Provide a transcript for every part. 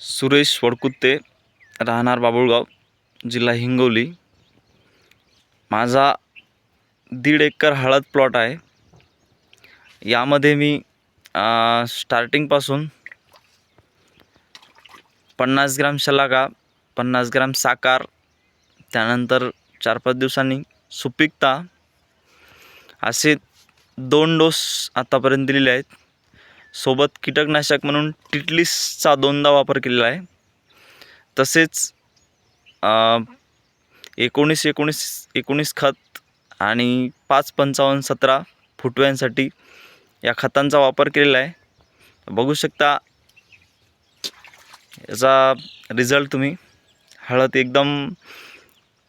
सुरेश वडकुत्ते राहणार बाबुळगाव जिल्हा हिंगोली. माझा दीड एकर हळद प्लॉट आहे. यामध्ये मी स्टार्टिंगपासून पन्नास ग्राम शलाका पन्नास ग्राम साकार त्यानंतर चार पाच दिवसांनी सुपिकता असे दोन डोस आत्तापर्यंत दिलेले आहेत. सोबत कीटकनाशक म्हणून टिटलिसचा दोनदा वापर केलेला आहे. तसेच एकोणीस एकोणीस एकोणीस खत आणि पाच पंचावन्न सतरा फुटव्यांसाठी या खतांचा वापर केलेला आहे. बघू शकता याचा रिझल्ट तुम्ही. हळद एकदम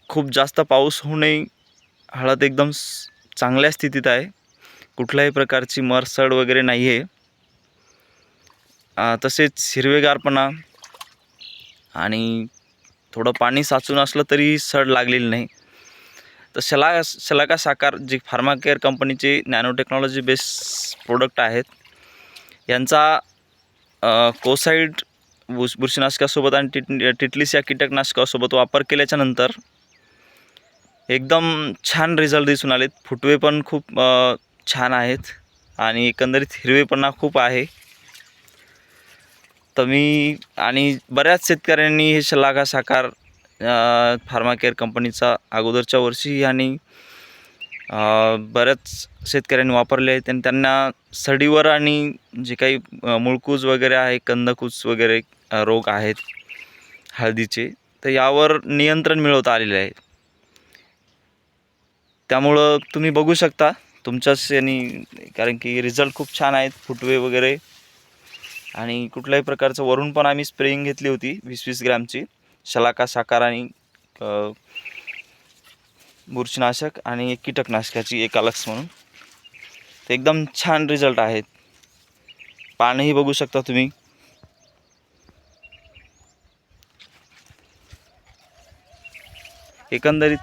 खूप जास्त पाऊस होऊनही हळद एकदम चांगल्या स्थितीत आहे. कुठल्याही प्रकारची मरसड वगैरे नाही आहे तसेच हिरवेगारपणा आणि थोडं पाणी साचून असलं तरी सड लागलेली नाही. तर शला शलाका साकार जे फार्माकेअर कंपनीचे नॅनो टेक्नॉलॉजी बेस्ड प्रोडक्ट आहेत यांचा कोसाईड बुश बुरशीनाशकासोबत आणि टिट टिटलीस या कीटकनाशकासोबत वापर केल्याच्यानंतर एकदम छान रिझल्ट दिसून आलेत. फुटवे पण खूप छान आहेत आणि एकंदरीत हिरवेपणा खूप आहे. तर मी आणि बऱ्याच शेतकऱ्यांनी हे शलाका साकार फार्मा फार्माकेअर कंपनीचा अगोदरच्या वर्षी आणि बऱ्याच शेतकऱ्यांनी वापरले आहेत आणि त्यांना सडीवर आणि जे काही मुळकूज वगैरे आहे कंदकूज वगैरे रोग आहेत हळदीचे तर यावर नियंत्रण मिळवता आलेले आहे. त्यामुळं तुम्ही बघू शकता तुमच्याच यांनी कारण की रिझल्ट खूप छान आहेत फुटवे वगैरे आणि कुठल्याही प्रकारचं वरून पण आम्ही स्प्रेइंग घेतली होती वीस वीस ग्रॅमची. शलाका साकार आणि बुरशीनाशक आणि एक कीटकनाशकाची एक अलक्स म्हणून. ते एकदम छान रिझल्ट आहेत. पानही बघू शकता तुम्ही. एकंदरीत